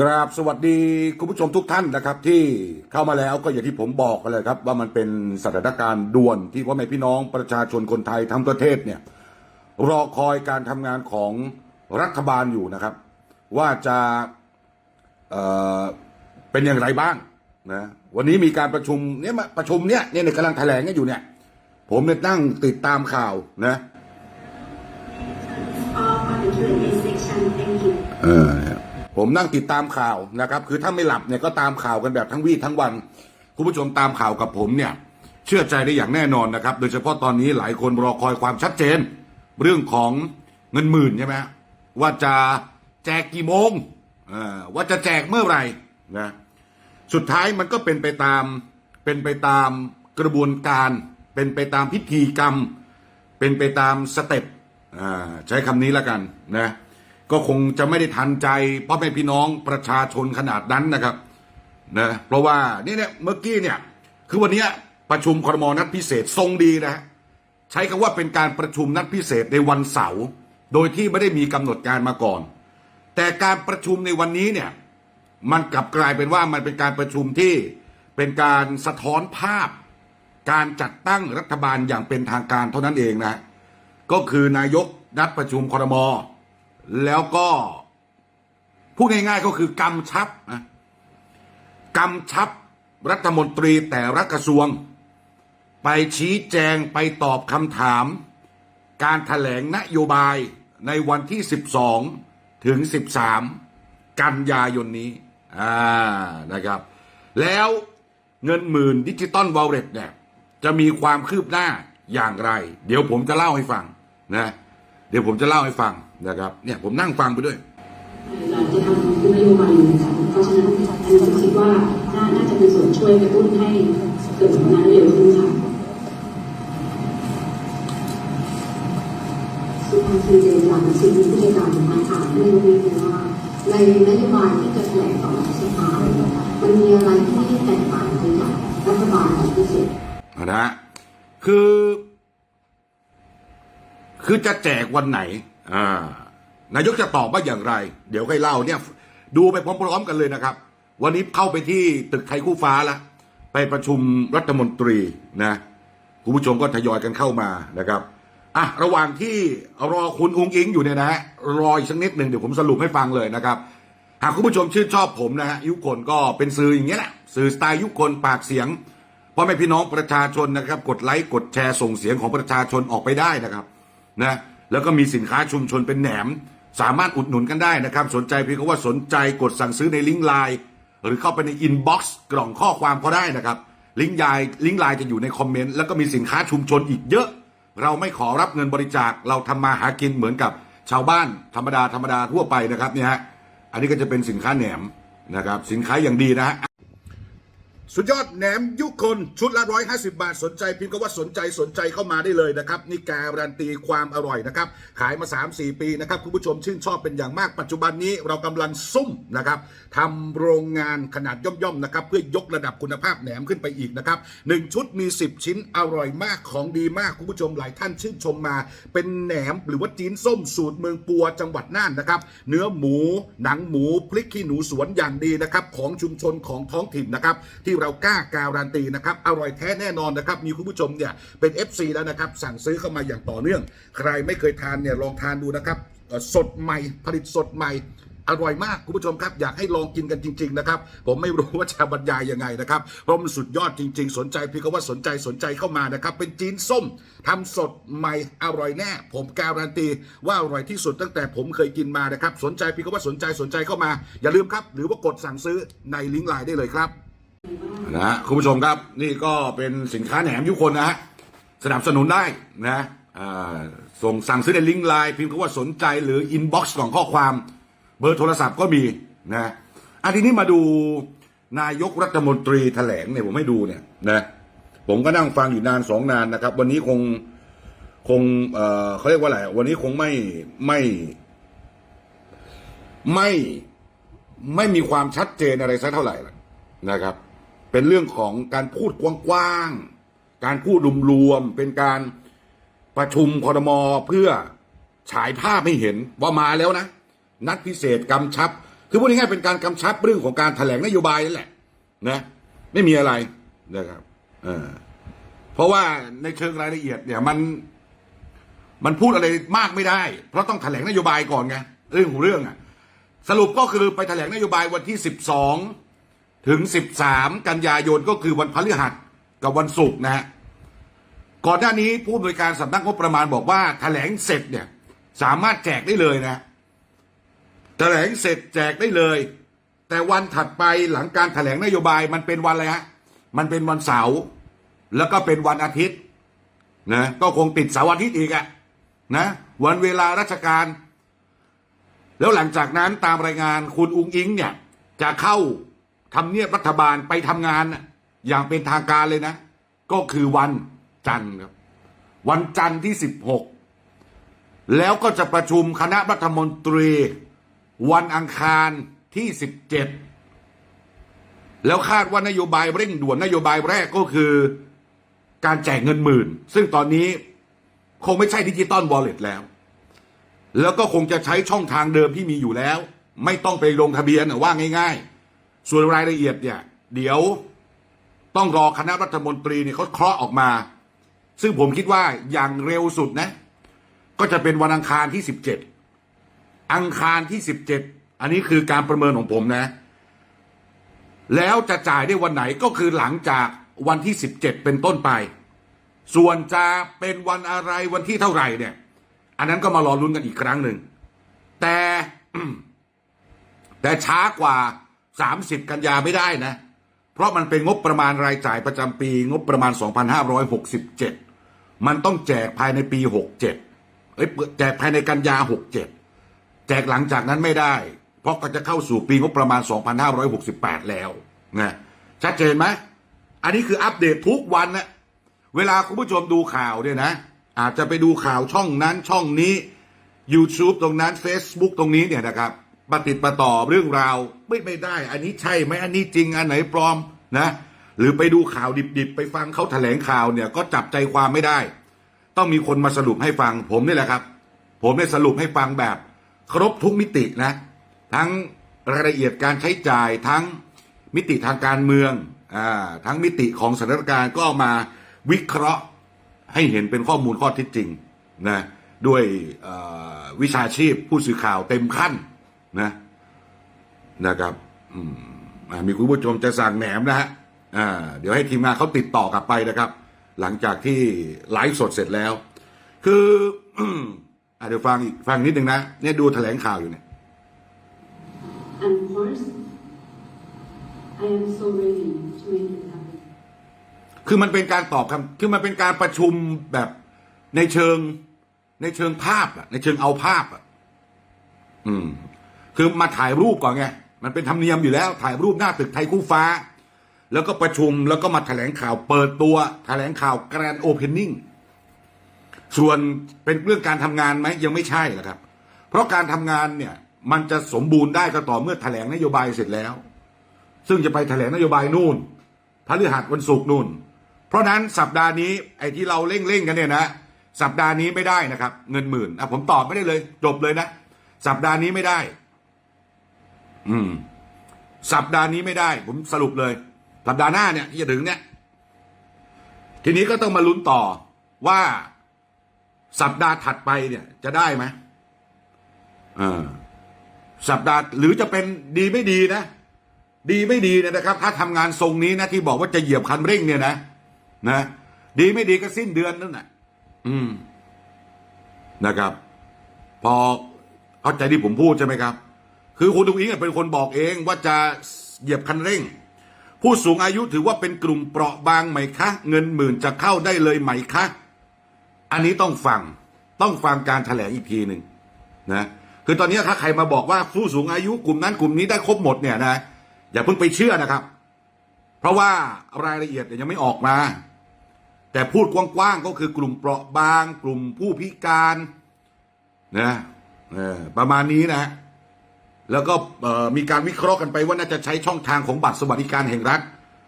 กราบสวัสดีคุณผู้ชมทุกท่านนะครับที่เข้ามาแล้วก็อย่างที่ผมบอกกันเลยครับ ว่ามันเป็นสถานการณ์ด่วนที่พ่อแม่พี่น้องประชาชนคนไทยทั้งประเทศเนี่ยรอคอยการทำงานของรัฐบาลอยู่นะครับ ว่าจะเอ่อเป็นอย่างไรบ้างนะวันนี้มีการประชุมเนี่ยมาประชุมเนี่ยเนี่ยกำลังแถลงกันอยู่เนี่ย ผมเนี่ยนั่งติดตามข่าวนะ all on the Q&A section. Thank you. เออนะครับ ผมนั่งติดตามข่าวนะครับ คือถ้าไม่หลับเนี่ยก็ตามข่าวกันแบบทั้งวี่ทั้งวันคุณผู้ชมตามข่าวกับผมเนี่ยเชื่อใจได้อย่างแน่นอนนะครับ โดยเฉพาะตอนนี้หลายคนรอคอยความชัดเจน เรื่องของเงินหมื่นใช่ไหมว่าจะแจกกี่โมงว่าจะแจกเมื่อไหร่นะสุดท้ายมันก็เป็นไปตามเป็นไปตามกระบวนการ เป็นไปตามพิธีกรรม เป็นไปตามสเต็ปอ่าใช้คำนี้แล้วกันนะ ก็คงจะไม่ได้ทันใจพ่อแม่พี่น้องประชาชนขนาดนั้นนะครับนะเพราะว่านี่เนี่ยเมื่อกี้เนี่ยคือวันนี้ประชุมครมนัดพิเศษทรงดีนะฮะใช้คำว่าเป็นการประชุมนัดพิเศษในวันเสาร์โดยที่ไม่ได้มีกำหนดการมาก่อน แต่การประชุมในวันนี้เนี่ยมันกลับกลายเป็นว่ามันเป็นการประชุมที่เป็นการสะท้อนภาพ การจัดตั้งรัฐบาลอย่างเป็นทางการเท่านั้นเองนะก็คือนายกนัดประชุมครมอ แล้วก็พูดง่ายๆก็คือกำชับนะกำชับรัฐมนตรีแต่ละกระทรวง ไปชี้แจงไปตอบคำถาม การแถลงนโยบายในวันที่ 12 ถึง 13 กันยายนนี้อ่านะครับ แล้วเงินหมื่นดิจิตอลวอลเล็ตเนี่ย จะมีความคืบหน้าอย่างไร เดี๋ยวผมจะเล่าให้ฟังนะ เดี๋ยวผมจะเล่าให้ฟังนะครับ เนี่ยผมนั่งฟังไปด้วยเราจะทำนโยบายอยู่แล้วเพราะฉะนั้นอันนี้ผมคิดว่าน่าน่าจะเป็นส่วนช่วยกระตุ้นให้เกิดผลงานได้เร็วขึ้นค่ะสุภาพสตรีเจนหลังสิ่งที่ผู้จัดการของมาถามในวันนี้คือว่าในนโยบายที่จะแถลงต่อสภามันมีอะไรที่แตกต่างไปจากรัฐบาลของพิเศษนะฮะคือ คือจะแจกวันไหน อ่า นายกจะตอบว่าอย่างไร เดี๋ยวค่อยเล่าเนี่ย ดูไปพร้อมๆกันเลยนะครับ วันนี้เข้าไปที่ตึกไทยคู่ฟ้าล้วไปประชุมรัฐมนตรีนะคุณผู้ชมก็ทยอยกันเข้ามานะครับอะระหว่างที่รอคุณอุงอิงอยู่เนี่ยนะฮะรออีกสักนิดหนึ่งเดี๋ยวผมสรุปให้ฟังเลยนะครับ หากคุณผู้ชมชื่นชอบผมนะฮะยุคนก็เป็นสื่ออย่างเงี้ยแหละสื่อสไตล์ยุคนปากเสียงพ่อแม่พี่น้องประชาชนนะครับ กดไลค์กดแชร์ส่งเสียงของประชาชนออกไปได้นะครับ นะแล้วก็มีสินค้าชุมชนเป็นแหนม สามารถอุดหนุนกันได้นะครับ สนใจเพียงแค่ว่าสนใจกดสั่งซื้อในลิงก์ไลน์หรือเข้าไปในอินบ็อกซ์กล่องข้อความก็ได้นะครับ ลิงก์ไลน์ลิงก์ไลน์จะอยู่ในคอมเมนต์แล้วก็มีสินค้าชุมชนอีกเยอะ เราไม่ขอรับเงินบริจาคเราทำมาหากินเหมือนกับชาวบ้านธรรมดาธรรมดาทั่วไปนะครับเนี่ยฮะอันนี้ก็จะเป็นสินค้าแหนมนะครับสินค้าอย่างดีนะฮะ สุดยอดแหนมยุคนชุดละร้อยห้าสิบาทสนใจพิมพ์ก็ว่าสนใจสนใจเข้ามาได้เลยนะครับ นี่การันตีความอร่อยนะครับ ขายมา 3-4 ปีนะครับ คุณผู้ชมชื่นชอบเป็นอย่างมากปัจจุบันนี้เรากำลังซุ่มนะครับทำโรงงานขนาดย่อมๆนะครับ เพื่อยกระดับคุณภาพแหนมขึ้นไปอีกนะครับหนึ่งชุดมี 10 ชิ้นอร่อยมากของดีมากคุณผู้ชมหลายท่านชื่นชมมา เป็นแหนมหรือว่าจีนส้มสูตรเมืองปัวจังหวัดน่านนะครับเนื้อหมู หนังหมูพริกขี้หนูสวนอย่างดีนะครับของชุมชนของท้องถิ่นนะครับที่เรากล้าการันตีนะครับอร่อยแท้แน่นอนนะครับมีคุณผู้ชมเนี่ยเป็น FC แล้วนะครับสั่งซื้อเข้ามาอย่างต่อเนื่อง ใครไม่เคยทานเนี่ยลองทานดูนะครับสดใหม่ผลิตสดใหม่อร่อยมากคุณผู้ชมครับ อยากให้ลองกินกันจริง ๆ นะครับ ผมไม่รู้ว่าจะบรรยายยังไงนะครับเพราะมันสุดยอดจริง ๆ สนใจพี่ก็ว่าสนใจสนใจเข้ามานะครับ เป็นจีนส้มทำสดใหม่อร่อยแน่ ผมการันตี ว่าอร่อยที่สุดตั้งแต่ผมเคยกินมานะครับ สนใจพี่ก็ว่าสนใจสนใจเข้ามา อย่าลืมครับ หรือว่ากดสั่งซื้อในลิงก์ไลน์ได้เลยครับ นะคุณผู้ชมครับนี่ก็เป็นสินค้าแหนมยุคนนะฮะสนับสนุนได้นะส่งสั่งซื้อในลิงก์ไลน์พิมพ์คำว่าสนใจหรืออินบ็อกซ์ของข้อความเบอร์โทรศัพท์ก็มีนะอันทีนี้มาดูนายกรัฐมนตรีแถลงเนี่ยผมให้ดูเนี่ยนะผมก็นั่งฟังอยู่นานสองนานนะครับ วันนี้คงคงเอ่อเขาเรียกว่าอะไรวันนี้คงไม่ไม่ไม่ไม่มีความชัดเจนอะไรสักเท่าไหร่นะครับ เป็นเรื่องของการพูดกว้างๆ การพูดรวมๆ เป็นการประชุมคอรมอเพื่อฉายภาพให้เห็นว่ามาแล้วนะ นัดพิเศษกำชับ คือพูดง่ายๆเป็นการกำชับเรื่องของการแถลงนโยบายนั่นแหละนะไม่มีอะไรนะครับเออเพราะว่าในเชิงรายละเอียดเนี่ยมันมันพูดอะไรมากไม่ได้ เพราะต้องแถลงนโยบายก่อนไงเรื่องของเรื่องอะสรุปก็คือไปแถลงนโยบายวันที่สิบสอง ถึงสิบสามกันยายนก็คือวันพฤหัสกับวันศุกร์นะฮะก่อนหน้านี้ผู้อำนวยการสำนักงบประมาณบอกว่าแถลงเสร็จเนี่ยสามารถแจกได้เลยนะแถลงเสร็จแจกได้เลย แต่วันถัดไปหลังการแถลงนโยบายมันเป็นวันอะไรฮะมันเป็นวันเสาร์แล้วก็เป็นวันอาทิตย์นะก็คงติดเสาร์อาทิตย์อีกอะนะวันเวลาราชการ แล้วหลังจากนั้นตามรายงานคุณอุงอิงเนี่ยจะเข้า ทำเนียบรัฐบาลไปทำงานอย่างเป็นทางการเลยนะ ก็คือวันจันทร์ครับ วันจันทร์ที่สิบหกแล้วก็จะประชุมคณะรัฐมนตรี วันอังคารที่ 17 แล้วคาดว่านโยบายเร่งด่วนนโยบายแรกก็คือการแจกเงินหมื่น ซึ่งตอนนี้คงไม่ใช่ดิจิตอลวอลเล็ตแล้ว แล้วก็คงจะใช้ช่องทางเดิมที่มีอยู่แล้ว ไม่ต้องไปลงทะเบียนว่าง่าย ๆ ส่วนรายละเอียดเนี่ย เดี๋ยวต้องรอคณะรัฐมนตรีเนี่ยเขาเคาะออกมา ซึ่งผมคิดว่าอย่างเร็วสุดนะ ก็จะเป็นวันอังคารที่ 17 อังคารที่ 17 อันนี้คือการประเมินของผมนะ แล้วจะจ่ายได้วันไหนก็คือหลังจากวันที่ 17 เป็นต้นไป ส่วนจะเป็นวันอะไรวันที่เท่าไหร่เนี่ย อันนั้นก็มารอลุ้นกันอีกครั้งหนึ่งแต่แต่ช้ากว่า 30 กันยาไม่ได้นะ เพราะมันเป็นงบประมาณรายจ่ายประจำปี งบประมาณ 2567 มันต้องแจกภายในปี 67เอ้ยแจกภายในกันยา 67 แจกหลังจากนั้นไม่ได้ เพราะก็จะเข้าสู่ปีงบประมาณ 2568 แล้วนะชัดเจนไหมอันนี้คืออัปเดตทุกวันนะเวลาคุณผู้ชมดูข่าวเนี่ยนะ อาจจะไปดูข่าวช่องนั้นช่องนี้ YouTube ตรงนั้น Facebook ตรงนี้เนี่ยนะครับ ปฏิดประต่อเรื่องราวไม่ไม่ได้ อันนี้ใช่ไหมอันนี้จริงอันไหนปลอมนะ หรือไปดูข่าวดิบๆ ไปฟังเขาแถลงข่าวเนี่ยก็จับใจความไม่ได้ ต้องมีคนมาสรุปให้ฟังผมนี่แหละครับ ผมได้สรุปให้ฟังแบบครบทุกมิตินะ ทั้งรายละเอียดการใช้จ่ายทั้งมิติทางการเมืองอ่าทั้งมิติของสถานการณ์ก็เอามาวิเคราะห์ให้เห็นเป็นข้อมูลข้อเท็จจริงนะด้วยวิชาชีพผู้สื่อข่าวเต็มขั้น นะนะครับ อืมอ่ามีคุณผู้ชมจะสั่งแหนมนะฮะอ่าเดี๋ยวให้ทีมงานเขาติดต่อกลับไปนะครับ หลังจากที่ไลฟ์สดเสร็จแล้ว คืออะเดี๋ยวฟังอีกฟังนิดนึงนะเนี่ยดูแถลงข่าวอยู่เนี่ย And first, I am so ready to make it happen. คือมันเป็นการตอบคำคือมันเป็นการประชุมแบบในเชิงในเชิงภาพอะในเชิงเอาภาพอะอืม คือมาถ่ายรูปก่อนไงมันเป็นธรรมเนียมอยู่แล้ว ถ่ายรูปหน้าตึกไทยคู่ฟ้า แล้วก็ประชุมแล้วก็มาแถลงข่าวเปิดตัวแถลงข่าวแกรนโอเพนนิ่งส่วนเป็นเรื่องการทำงานไหมยังไม่ใช่นะครับ เพราะการทำงานเนี่ยมันจะสมบูรณ์ได้ก็ต่อเมื่อแถลงนโยบายเสร็จแล้ว ซึ่งจะไปแถลงนโยบายนู่นพฤหัสวันศุกร์นู่น เพราะนั้นสัปดาห์นี้ไอ้ที่เราเร่งเร่งๆกันเนี่ยนะสัปดาห์นี้ไม่ได้นะครับ เงินหมื่นอะผมตอบไม่ได้เลย จบเลยนะ สัปดาห์นี้ไม่ได้ อืม สัปดาห์นี้ไม่ได้ ผมสรุปเลย สัปดาห์หน้าเนี่ยที่จะถึงเนี่ย ทีนี้ก็ต้องมาลุ้นต่อว่าสัปดาห์ถัดไปเนี่ย จะได้ไหมเออสัปดาห์หรือจะเป็นดีไม่ดีนะ ดีไม่ดีเนี่ยนะครับ ถ้าทำงานทรงนี้นะที่บอกว่าจะเหยียบคันเร่งเนี่ยนะนะดีไม่ดีก็สิ้นเดือนนั่นแหละอืมนะครับ พอเข้าใจที่ผมพูดใช่ไหมครับ คือคุณดุงอิงเป็นคนบอกเองว่าจะเหยียบคันเร่ง ผู้สูงอายุถือว่าเป็นกลุ่มเปราะบางไหมคะ เงินหมื่นจะเข้าได้เลยไหมคะ อันนี้ต้องฟังต้องฟังการแถลงอีกทีหนึ่งนะคือตอนนี้ถ้าใครมาบอกว่าผู้สูงอายุกลุ่มนั้นกลุ่มนี้ได้ครบหมดเนี่ยนะอย่าเพิ่งไปเชื่อนะครับ เพราะว่ารายละเอียดยังไม่ออกมา แต่พูดกว้างๆก็คือกลุ่มเปราะบาง กลุ่มผู้พิการนะประมาณนี้นะฮะ แล้วก็มีการวิเคราะห์กันไปว่าน่าจะใช้ช่องทางของบัตรสวัสดิการแห่งรัฐ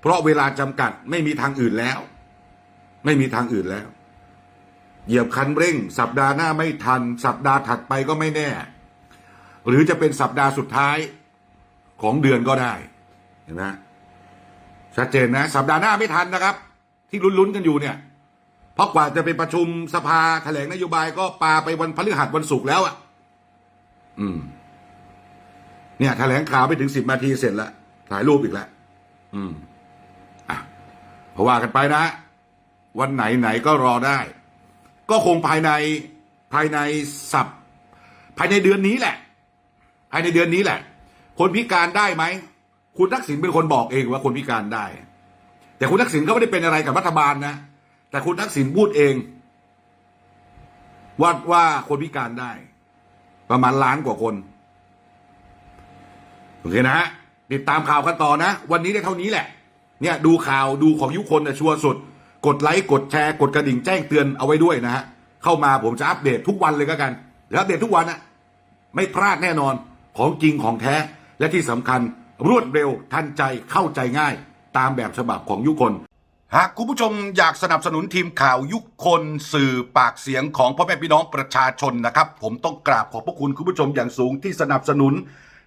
เพราะเวลาจำกัดไม่มีทางอื่นแล้ว ไม่มีทางอื่นแล้ว เหยียบคันเร่ง สัปดาห์หน้าไม่ทัน สัปดาห์ถัดไปก็ไม่แน่ หรือจะเป็นสัปดาห์สุดท้ายของเดือนก็ได้เห็นไหมชัดเจนนะ สัปดาห์หน้าไม่ทันนะครับ ที่ลุ้นๆกันอยู่เนี่ย เพราะกว่าจะไปประชุมสภาแถลงนโยบายก็ปาไปวันพฤหัสวันศุกร์แล้วอะ อืม เนี่ยแถลงข่าวไปถึงสิบนาทีเสร็จแล้วถ่ายรูปอีกแล้วอืมอะเพราะว่ากันไปนะ วันไหนไหนก็รอได้ ก็คงภายในภายในสัปภายในเดือนนี้แหละ ภายในเดือนนี้แหละ คนพิการได้ไหม คุณทักษิณเป็นคนบอกเองว่าคนพิการได้ แต่คุณทักษิณก็ไม่ได้เป็นอะไรกับรัฐบาลนะแต่คุณทักษิณพูดเองว่าว่าคนพิการได้ ประมาณล้านกว่าคน โอเคนะฮะติดตามข่าวกันต่อนะ วันนี้ได้เท่านี้แหละ เนี่ยดูข่าวดูของยุคนชัวร์สุด กดไลค์กดแชร์กดกระดิ่งแจ้งเตือนเอาไว้ด้วยนะฮะเข้ามาผมจะอัปเดตทุกวันเลยก็กันแล้วอัปเดตทุกวันนะไม่พลาดแน่นอนของจริงของแท้และที่สำคัญรวดเร็วทันใจเข้าใจง่าย ตามแบบฉบับของยุคคนหากคุณผู้ชมอยากสนับสนุนทีมข่าวยุคคนสื่อปากเสียงของพ่อแม่พี่น้องประชาชนนะครับ ผมต้องกราบขอบพระคุณคุณผู้ชมอย่างสูงที่สนับสนุน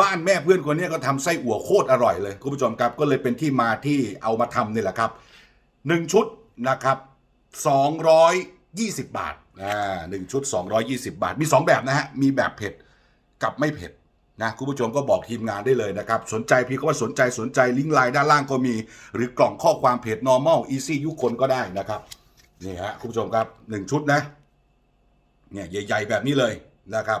บ้านแม่เพื่อนคนนี้ก็ทำไส้อั่วโคตรอร่อยเลยคุณผู้ชมครับก็เลยเป็นที่มาที่เอามาทำนี่แหละครับหนึ่งชุดนะครับ220บาทอ่าหนึ่งชุด220บาท มี2แบบนะฮะมีแบบเผ็ดกับไม่เผ็ดนะคุณผู้ชมก็บอกทีมงานได้เลยนะครับ สนใจพี่ก็ว่าสนใจสนใจลิงก์ไลน์ด้านล่างก็มี หรือกล่องข้อความเพจ normal easy ยุคคนก็ได้นะครับนี่ฮะคุณผู้ชมครับหนึ่งชุดนะเนี่ยใหญ่ ๆ แบบนี้เลยนะครับ